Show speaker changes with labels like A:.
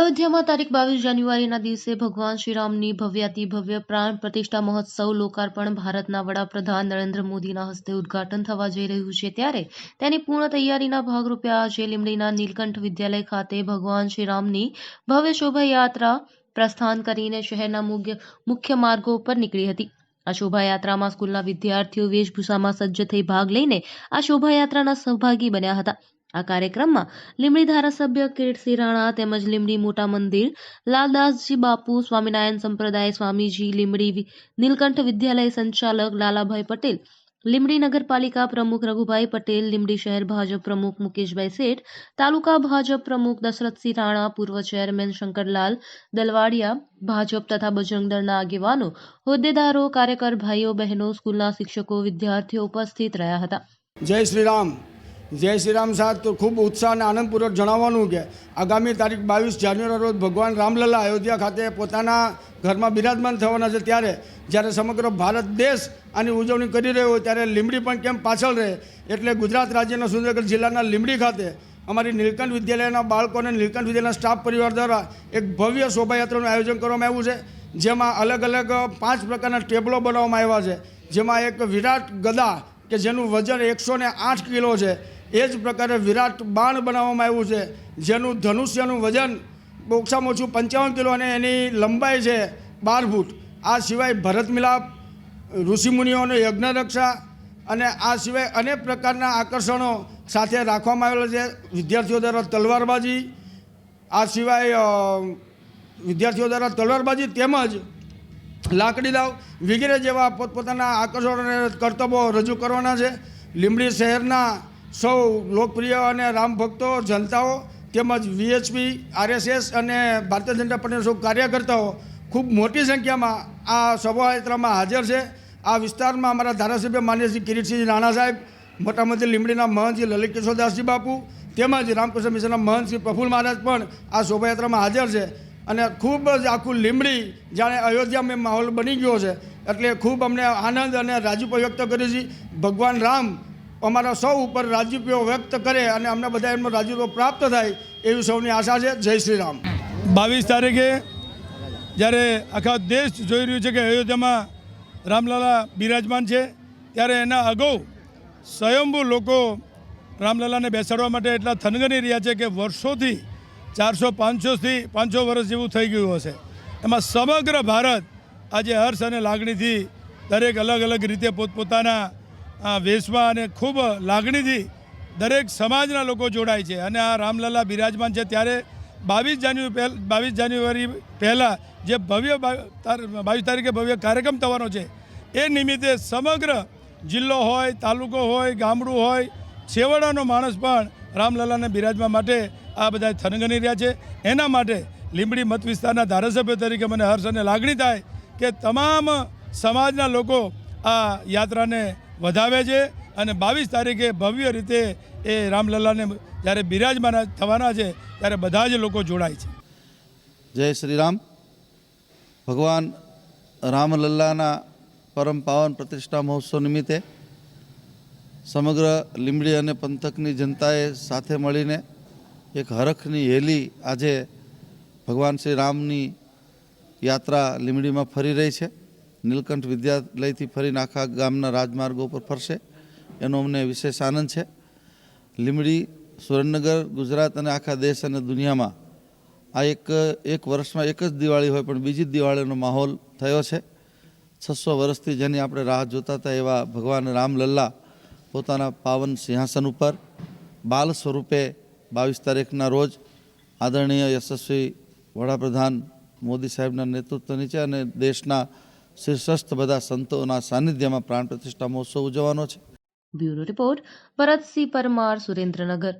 A: અયોધ્યામાં તારીખ બાવીસ જાન્યુઆરીના દિવસે ભગવાન શ્રીરામની ભવ્યાતિ ભવ્ય પ્રાણ પ્રતિષ્ઠા મહોત્સવ લોકાર્પણ ભારતના વડાપ્રધાન નરેન્દ્ર મોદીના હસ્તે ઉદ્ઘાટન થવા જઈ રહ્યું છે. ત્યારે તેની પૂર્ણ તૈયારીના ભાગરૂપે આજે લીમડીના નીલકંઠ વિદ્યાલય ખાતે ભગવાન શ્રીરામની ભવ્ય શોભાયાત્રા પ્રસ્થાન કરીને શહેરના મુખ્ય મુખ્ય માર્ગો ઉપર નીકળી હતી. આ શોભાયાત્રામાં સ્કૂલના વિદ્યાર્થીઓ વેશભૂષામાં સજ્જ થઈ ભાગ લઈને આ શોભાયાત્રાના સહભાગી બન્યા હતા. આ કાર્યક્રમમાં લીંબડી ધારાસભ્ય કિરીટસિંહ રાણા તેમજ લીંબડી મોટા મંદિર, લાલદાસજી બાપુ, સ્વામિનારાયણ સંપ્રદાય સ્વામીજી, લીંબડી નીલકંઠ વિદ્યાલય સંચાલક લાલાભાઈ પટેલ, લીંબડી નગરપાલિકા પ્રમુખ રઘુભાઈ પટેલ, લીંબડી શહેર ભાજપ પ્રમુખ મુકેશભાઈ શેઠ, તાલુકા ભાજપ પ્રમુખ દશરથસિંહ રાણા, પૂર્વ ચેરમેન શંકરલાલ દલવાડિયા, ભાજપ તથા બજરંગ દળના આગેવાનો, હોદ્દેદારો, કાર્યકર ભાઈઓ, બહેનો, સ્કૂલના શિક્ષકો, વિદ્યાર્થીઓ ઉપસ્થિત રહ્યા હતા.
B: જય શ્રી રામ. જય શ્રી રામ સાહેબ, તો ખૂબ ઉત્સાહ અને આનંદપૂર્વક જણાવવાનું કે આગામી તારીખ બાવીસ જાન્યુઆરી રોજ ભગવાન રામલલ્લા અયોધ્યા ખાતે પોતાના ઘરમાં બિરાજમાન થવાના છે. ત્યારે જ્યારે સમગ્ર ભારત દેશ આની ઉજવણી કરી રહ્યો હોય ત્યારે લીમડી પણ કેમ પાછળ રહે? એટલે ગુજરાત રાજ્યના સુરેન્દ્રનગર જિલ્લાના લીમડી ખાતે અમારી નીલકંઠ વિદ્યાલયના બાળકો અને નીલકંઠ વિદ્યાલયના સ્ટાફ પરિવાર દ્વારા એક ભવ્ય શોભાયાત્રાનું આયોજન કરવામાં આવ્યું છે. જેમાં અલગ અલગ પાંચ પ્રકારના ટેબલો બનાવવામાં આવ્યા છે. જેમાં એક વિરાટ ગદા કે જેનું વજન એકસો આઠ કિલો છે. એ જ પ્રકારે વિરાટ બાણ બનાવવામાં આવ્યું છે. જેનું ધનુષ્યનું વજન ઓછામાં ઓછું પંચાવન કિલો અને એની લંબાઈ છે બાર ફૂટ. આ સિવાય ભરત મિલાપ ઋષિમુનિઓનો યજ્ઞરક્ષા અને આ સિવાય અનેક પ્રકારના આકર્ષણો સાથે રાખવામાં આવેલા છે. વિદ્યાર્થીઓ દ્વારા તલવારબાજી, આ સિવાય વિદ્યાર્થીઓ દ્વારા તલવારબાજી તેમજ લાકડી દાવ વગેરે જેવા પોતપોતાના આકર્ષણો અને રજૂ કરવાના છે. લીંબડી શહેરના સૌ લોકપ્રિય અને રામ ભક્તો, જનતાઓ, તેમજ વીએચપી આરએસએસ અને ભારતીય જનતા પાર્ટીના સૌ કાર્યકર્તાઓ, ખૂબ મોટી સંખ્યામાં આ શોભાયાત્રામાં હાજર છે. આ વિસ્તારમાં અમારા ધારાસભ્ય માન્ય શ્રી કિરીટસિંહ રાણા સાહેબ, મોટા મંત્રી લીંબડીના મહંત શ્રી લલિત કિશોરદાસજી બાપુ, તેમજ રામકૃષ્ણ મિશનના મહંત શ્રી પ્રફુલ્લ મહારાજ પણ આ શોભાયાત્રામાં હાજર છે. અને ખૂબ જ આખું લીમડી જાણે અયોધ્યામાં માહોલ બની ગયો છે. એટલે ખૂબ અમને આનંદ અને રાજીપો વ્યક્ત કર્યું છે. ભગવાન રામ અમારા સૌ ઉપર રાજ્યપીઓ વ્યક્ત કરે અને અમને બધા એમનો રાજીપો પ્રાપ્ત થાય એવી સૌની આશા છે. જય શ્રી રામ.
C: બાવીસ તારીખે જ્યારે આખા દેશ જોઈ રહ્યું છે કે અયોધ્યામાં રામલાલા બિરાજમાન છે, ત્યારે એના અગાઉ સ્વયંભૂ લોકો રામલાલાને બેસાડવા માટે એટલા થનગની રહ્યા છે કે વર્ષોથી ચારસો પાંચસોથી પાંચસો વર્ષ જેવું થઈ ગયું હશે. એમાં સમગ્ર ભારત આજે હર્ષ અને લાગણીથી દરેક અલગ અલગ રીતે પોતપોતાના વેશમાં અને ખૂબ લાગણીથી દરેક સમાજના લોકો જોડાય છે. અને આ રામલલા બિરાજમાન છે. ત્યારે બાવીસ જાન્યુઆરી પહેલ, બાવીસ જાન્યુઆરી પહેલાં જે ભવ્ય બાવીસ તારીખે ભવ્ય કાર્યક્રમ થવાનો છે, એ નિમિત્તે સમગ્ર જિલ્લો હોય, તાલુકો હોય, ગામડું હોય, છેવાડાનો માણસ પણ રામલલાને બિરાજવા માટે આ બધા થનગની રહ્યા છે. એના માટે લીંબડી મત વિસ્તારના ધારાસભ્ય તરીકે મને હર્ષ અને લાગણી થાય કે તમામ સમાજના લોકો આ યાત્રાને વધાવે છે અને બાવીસ તારીખે ભવ્ય રીતે એ રામલલ્લાને જ્યારે બિરાજમાન થવાના છે, ત્યારે બધા જ લોકો જોડાય છે.
D: જય શ્રી રામ ભગવાન રામલલ્લાના પરમ પાવન પ્રતિષ્ઠા મહોત્સવ નિમિત્તે સમગ્ર લીંબડી અને પંથકની જનતાએ સાથે મળીને એક હરખની હેલી આજે ભગવાન શ્રી રામની યાત્રા લીંબડીમાં ફરી રહી છે. નીલકંઠ વિદ્યાલયથી ફરીને આખા ગામના રાજમાર્ગો પર ફરશે. એનો અમને વિશેષ આનંદ છે. લીંબડી, સુરેન્દ્રનગર, ગુજરાત અને આખા દેશ અને દુનિયામાં આ એક એક વર્ષમાં એક જ દિવાળી હોય, પણ બીજી દિવાળીનો માહોલ થયો છે. છસો વર્ષથી જેની આપણે રાહ જોતા હતા એવા ભગવાન રામલલ્લા પોતાના પાવન સિંહાસન ઉપર બાલ સ્વરૂપે બાવીસ તારીખના રોજ આદરણીય યશસ્વી વડાપ્રધાન મોદી સાહેબના નેતૃત્વ નીચે અને દેશના શીર્ષસ્થ બધા સંતોના સાનિધ્યમાં પ્રાણ પ્રતિષ્ઠા મહોત્સવ ઉજવવાનો છે.
A: Bureau report Bharatsinh Parmar Surendranagar.